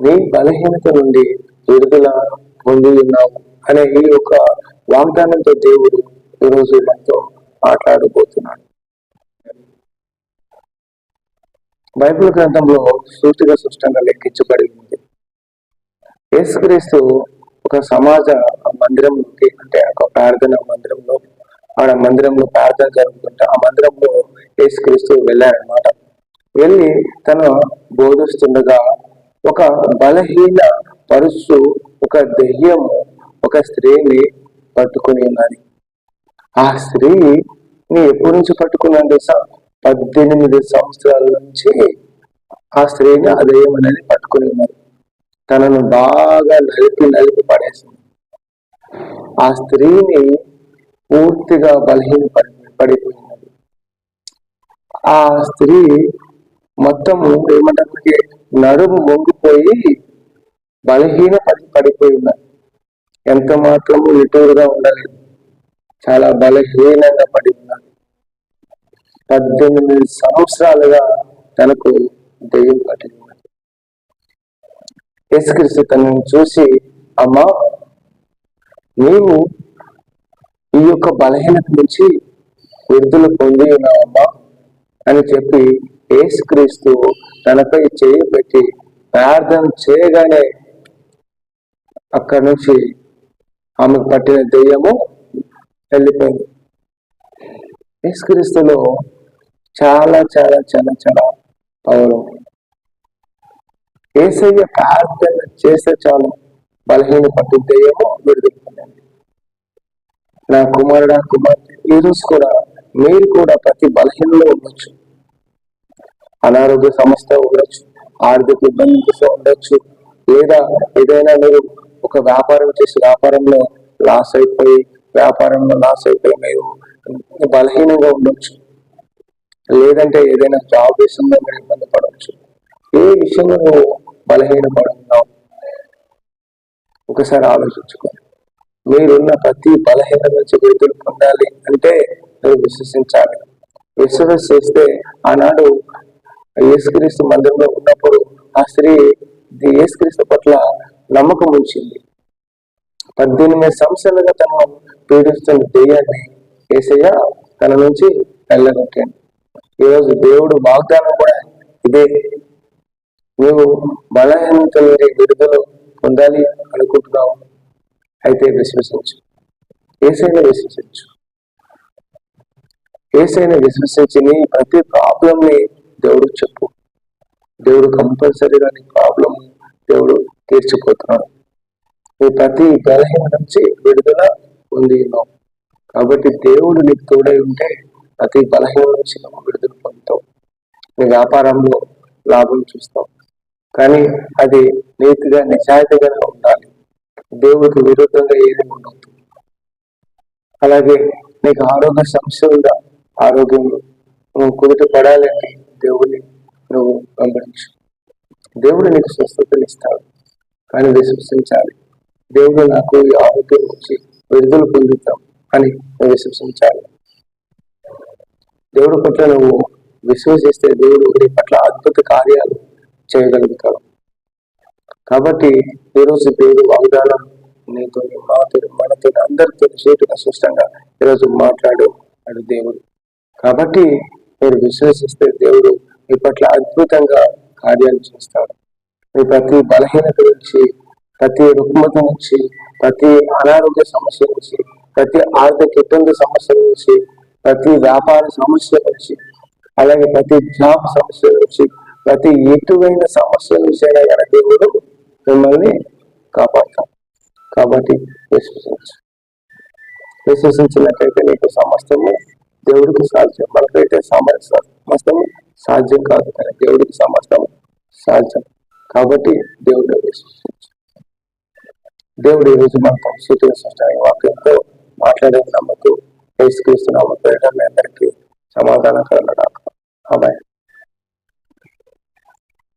నీ బలహీనత నుండి విడుదల పొంది ఉన్నావు అనే ఈ యొక్క వాగ్దానంతో దేవుడు ఈరోజు మనతో మాట్లాడబోతున్నాడు. బైబిల్ గ్రంథంలో సూటిగా స్పష్టంగా లెక్కించబడి ఉంది. యేసుక్రీస్తు ఒక సమాజ మందిరంలోకి అంటే ఒక ప్రార్థన మందిరంలో ఆడ మందిరంలో ప్రార్థన జరుగుతుంటే ఆ మందిరంలో యేసుక్రీస్తు వెళ్ళారనమాట వెళ్ళి తను బోధిస్తుండగా ఒక బలహీన పరుసు ఒక దెయ్యము ఒక స్త్రీని పట్టుకుని ఉన్నది. ఆ స్త్రీని ఎప్పటి నుంచి పట్టుకున్నది పద్దెనిమిది సంవత్సరాల నుంచి ఆ స్త్రీని ఆ దెయ్యం అనేది పట్టుకుని ఉన్నది. తనను బాగా నలిపి నలిపి పడేసింది. ఆ స్త్రీని పూర్తిగా బలహీన పడి పడిపోయినది. ఆ స్త్రీ మొత్తము ఏమంటే నడుము మొంగిపోయి బలహీన పడి పడిపోయింది ఎంత మాత్రము నిటూరుగా ఉండలేదు. చాలా బలహీనంగా పడి పద్దెనిమిది సంవత్సరాలుగా తనకు దెయ్యం పట్టింది. యేసుక్రీస్తు తనను చూసి అమ్మా నీవు ఈ యొక్క బలహీనత నుంచి విడుదల పొంది ఉన్నావమ్మా అని చెప్పి యేసుక్రీస్తు తనపై చేయి పెట్టి ప్రార్థన చేయగానే అక్కడి నుంచి ఆమెకు పట్టిన దెయ్యము వెళ్ళిపోయింది. యేసుక్రీస్తులో చాలా చాలా చాలా చాలా పవర్ ఏసయ్య ప్రార్థన చేస్తే చాలు. బలహీన పట్టు దెయ్యము విడుదల నా కుమారుడా కుమార్తె ఈ రోజు కూడా మీరు కూడా ప్రతి బలహీనలో ఉండొచ్చు. అనారోగ్య సమస్య ఉండొచ్చు ఆర్థిక ఇబ్బందితో ఉండొచ్చు. లేదా ఏదైనా మీరు ఒక వ్యాపారం చేసి వ్యాపారంలో లాస్ అయిపోయి వ్యాపారంలో లాస్ అయిపోయి మీరు బలహీనంగా ఉండొచ్చు. లేదంటే ఏదైనా జాబ్ విషయంలో మీరు ఇబ్బంది పడవచ్చు ఏ విషయంలో నువ్వు బలహీన పడుతున్నావు ఒకసారి ఆలోచించుకోండి మీరున్న ప్రతి బలహీన నుంచి విడుదల పొందాలి అంటే నువ్వు విశ్వసించాలి. విశ్వాసం చేస్తే ఆనాడు యేసుక్రీస్తు మందిరంలో ఉన్నప్పుడు ఆ స్త్రీ యేసుక్రీస్తు పట్ల నమ్మకం ఉంచింది. పద్దెనిమిది సంవత్సరాలుగా తను పీడిస్తున్న దెయ్యాన్ని ఏసయ్య తన నుంచి వెళ్ళగొట్టాను ఈరోజు దేవుడు వాగ్దానం కూడా ఇదే. నీవు బలహీనత నుండి విడుదల పొందాలి అనుకుంటున్నావు. అయితే విశ్వసించు. ఏసైనా విశ్వసించు. ఏసైనా విశ్వసించి నీ ప్రతి ప్రాబ్లంని దేవుడు చెప్పు. దేవుడు కంపల్సరీగా నీ ప్రాబ్లం దేవుడు తీర్చిపోతున్నాడు. నీ ప్రతి బలహీన నుంచి విడుదల ఉంది కాబట్టి దేవుడు నీకు తోడై ఉంటే ప్రతి బలహీన నుంచి నువ్వు విడుదల పొందుతావు. నీ వ్యాపారంలో లాభం చూస్తావు. కానీ అది నీతిగా నిజాయితీగా ఉండాలి. దేవుడికి విరుద్ధంగా ఏది ఉండదు. అలాగే నీకు ఆరోగ్య సమస్య ఉందా ఆరోగ్యం నువ్వు కుదుట పడాలంటే దేవుని నువ్వు వెంబడించు. దేవుడు నీకు స్వస్థతనిస్తాడు కానీ విశ్వసించాలి. దేవుడు నాకు ఈ ఆరోగ్యం నుంచి విడుదల పొందుతాం అని నువ్వు విశ్వసించాలి. దేవుడి పట్ల నువ్వు విశ్వసిస్తే దేవుడు నీ పట్ల అద్భుత కార్యాలు చేయగలుగుతాడు. కాబట్టి ఈరోజు దేవుడు వాగ్దానం నీతో మాతో మనతో అందరితో సూటిగా స్పష్టంగా ఈరోజు మాట్లాడు అడు దేవుడు. కాబట్టి మీరు విశ్వసిస్తే దేవుడు మీ పట్ల అద్భుతంగా కార్యాలు చేస్తాడు. మీ ప్రతి బలహీనత నుంచి ప్రతి రుగ్మత నుంచి ప్రతి అనారోగ్య సమస్య నుంచి ప్రతి ఆర్థిక ఇబ్బంది సమస్య నుంచి ప్రతి వ్యాపార సమస్య నుంచి అలాగే ప్రతి జాబ్ సమస్య నుంచి ప్రతి ఎటువైన సమస్య నుంచి అయినా దేవుడు మిమ్మల్ని కాపాడతాం కాబట్టి విశ్వసించు. విశ్వసించినట్లయితే నీకు సమస్తము దేవుడికి సాధ్యం. మనకైతే సమస్తం సాధ్యం కాదు కానీ దేవుడికి సమస్తం సాధ్యం. కాబట్టి దేవుడు దేవుడు ఈరోజు మనతో సూచన వాక్యంతో మాట్లాడే నమ్మకు వేసుక్రీస్తున్నాము అందరికీ సమాధానకరణ అబ్బాయి